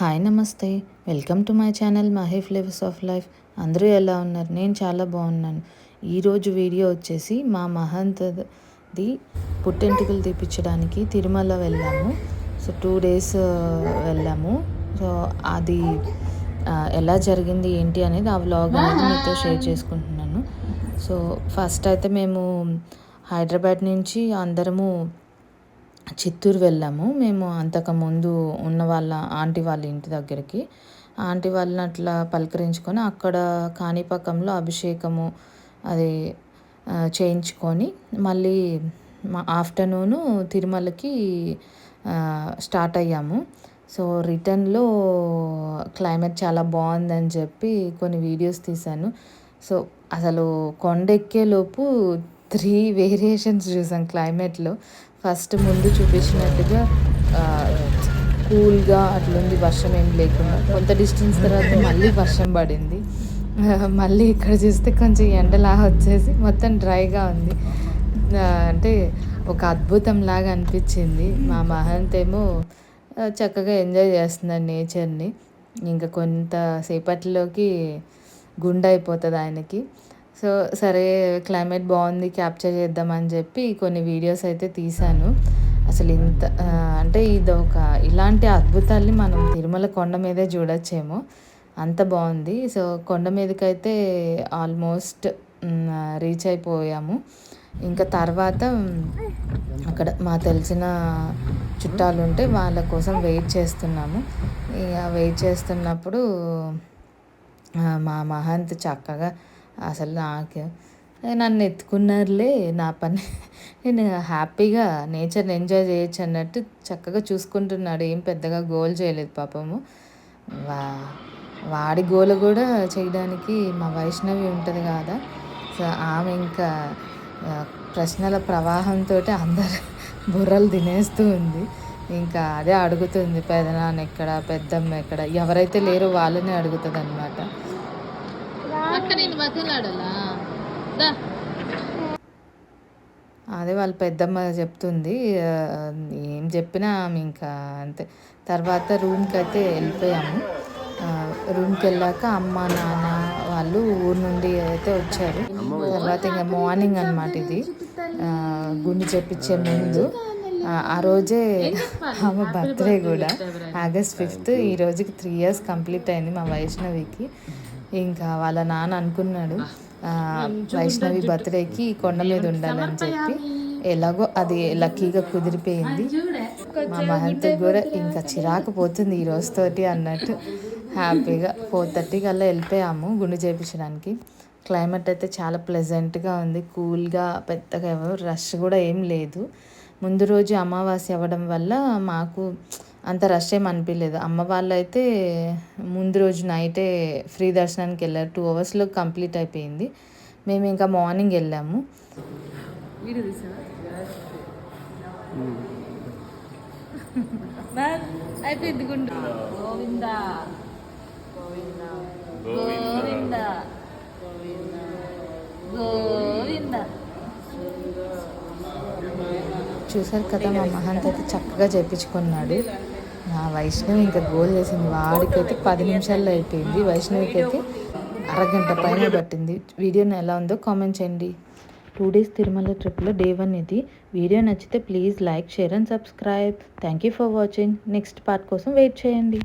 Hi నమస్తే welcome to my channel Mahi flavours of life. అందరూ ఎలా ఉన్నారు? నేను చాలా బాగున్నాను. ఈరోజు వీడియో వచ్చేసి మా మహంతది పుట్టెంటుకలు తీపించడానికి తిరుమల వెళ్ళాము. సో టూ డేస్ వెళ్ళాము. సో అది ఎలా జరిగింది ఏంటి అనేది ఆ వ్లాగ్ అనేది మీతో షేర్ చేసుకుంటున్నాను. సో ఫస్ట్ అయితే మేము హైదరాబాద్ నుంచి అందరము చిత్తూరు వెళ్ళాము. మేము అంతకుముందు ఉన్న వాళ్ళ ఆంటీ వాళ్ళ ఇంటి దగ్గరికి. ఆంటీ వాళ్ళని అట్లా పలకరించుకొని అక్కడ కాణిపాకంలో అభిషేకము అది చేయించుకొని మళ్ళీ మా ఆఫ్టర్నూను తిరుమలకి స్టార్ట్ అయ్యాము. సో రిటర్న్లో క్లైమేట్ చాలా బాగుందని చెప్పి కొన్ని వీడియోస్ తీశాను. సో అసలు కొండ ఎక్కేలోపు త్రీ వేరియేషన్స్ చూసాం క్లైమేట్లో. ఫస్ట్ ముందు చూపించినట్టుగా కూల్గా అట్లుంది వర్షం ఏం లేకుండా. కొంత డిస్టెన్స్ తర్వాత మళ్ళీ వర్షం పడింది. మళ్ళీ ఇక్కడ చూస్తే కొంచెం ఎండలా వచ్చేసి మొత్తం డ్రైగా ఉంది. అంటే ఒక అద్భుతం లాగా అనిపించింది. మా మహంత్ ఏమో చక్కగా ఎంజాయ్ చేస్తున్నాడు నేచర్ని. ఇంకా కొంతసేపట్లోకి గుండె అయిపోతుంది ఆయనకి. సో సరే క్లైమేట్ బాగుంది క్యాప్చర్ చేద్దామని చెప్పి కొన్ని వీడియోస్ అయితే తీశాను. అసలు ఇంత అంటే ఇది ఒక ఇలాంటి అద్భుతాల్ని మనం తిరుమల కొండ మీదే చూడొచ్చేమో. అంత బాగుంది. సో కొండ మీదకైతే ఆల్మోస్ట్ రీచ్ అయిపోయాము. ఇంకా తర్వాత అక్కడ మా తెలిసిన చుట్టాలు ఉంటే వాళ్ళ కోసం వెయిట్ చేస్తున్నాము. ఇక వెయిట్ చేస్తున్నప్పుడు మా మహంత్ చక్కగా అసలు నాకు నన్ను ఎత్తుకున్నారులే నా పని. నేను హ్యాపీగా నేచర్ని ఎంజాయ్ చేయొచ్చు అన్నట్టు చక్కగా చూసుకుంటున్నాడు. ఏం పెద్దగా గోల్ చేయలేదు పాపము. వా వాడి గోల కూడా చేయడానికి మా వైష్ణవి ఉంటుంది కదా. సో ఆమె ఇంకా ప్రశ్నల ప్రవాహంతో అందరు బుర్రలు తినేస్తూ ఉంది. ఇంకా అదే అడుగుతుంది పెదనాన్న ఎక్కడ? పెద్దమ్మ ఎక్కడ? ఎవరైతే లేరో వాళ్ళనే అడుగుతుంది అనమాట అక్క నేను బతిలాడాలా అదే వాళ్ళ పెద్దమ్మ చెప్తుంది ఏం చెప్పినా ఆమె ఇంకా అంతే. తర్వాత రూమ్కి అయితే వెళ్ళిపోయాము. రూమ్కి వెళ్ళాక అమ్మ నాన్న వాళ్ళు ఊరు నుండి అయితే వచ్చారు. తర్వాత ఇంకా మార్నింగ్ అనమాట ఇది. గుండు చెప్పించే ముందు ఆ రోజే ఆమె బర్త్డే కూడా. ఆగస్ట్ ఫిఫ్త్ ఈ రోజుకి త్రీ ఇయర్స్ కంప్లీట్ అయింది మా వైష్ణవికి. ఇంకా వాళ్ళ నాన్న అనుకున్నాడు వైష్ణవి బర్త్డేకి కొండ మీద ఉండాలని చెప్పి ఎలాగో అది లక్కీగా కుదిరిపోయింది. మా మహంత్ కూడా ఇంకా చిరాకు పోతుంది ఈ రోజుతోటి అన్నట్టు. హ్యాపీగా ఫోర్ థర్టీ కల్లా వెళ్ళిపోయాము గుండు చేయించడానికి క్లైమేట్ అయితే చాలా ప్లెజెంట్గా ఉంది. కూల్గా పెద్దగా ఎవరు రష్ కూడా ఏం లేదు. ముందు రోజు అమావాస్య అవ్వడం వల్ల మాకు అంత రష్ ఏం అనిపించలేదు అమ్మ వాళ్ళు అయితే ముందు రోజు నైటే ఫ్రీ దర్శనానికి వెళ్ళారు. టూ అవర్స్లో కంప్లీట్ అయిపోయింది. మేము ఇంకా మార్నింగ్ వెళ్ళాము. అయిపోయింది గుండు. గోవింద. గోవింద. గోవింద. చూసారు కదా మా మహంత్ అయితే చక్కగా చేపించుకున్నాడు. వైష్ణవి ఇంకా గోల్ చేసింది. వాడికైతే పది నిమిషాల్లో అయిపోయింది. వైష్ణవికి అయితే అరగంట పైన పట్టింది. వీడియోని ఎలా ఉందో కామెంట్ చేయండి. టూ డేస్ తిరుమల ట్రిప్లో డే వన్ ఇది. వీడియో నచ్చితే please like share and subscribe. Thank you for watching. Next part కోసం వెయిట్ చేయండి.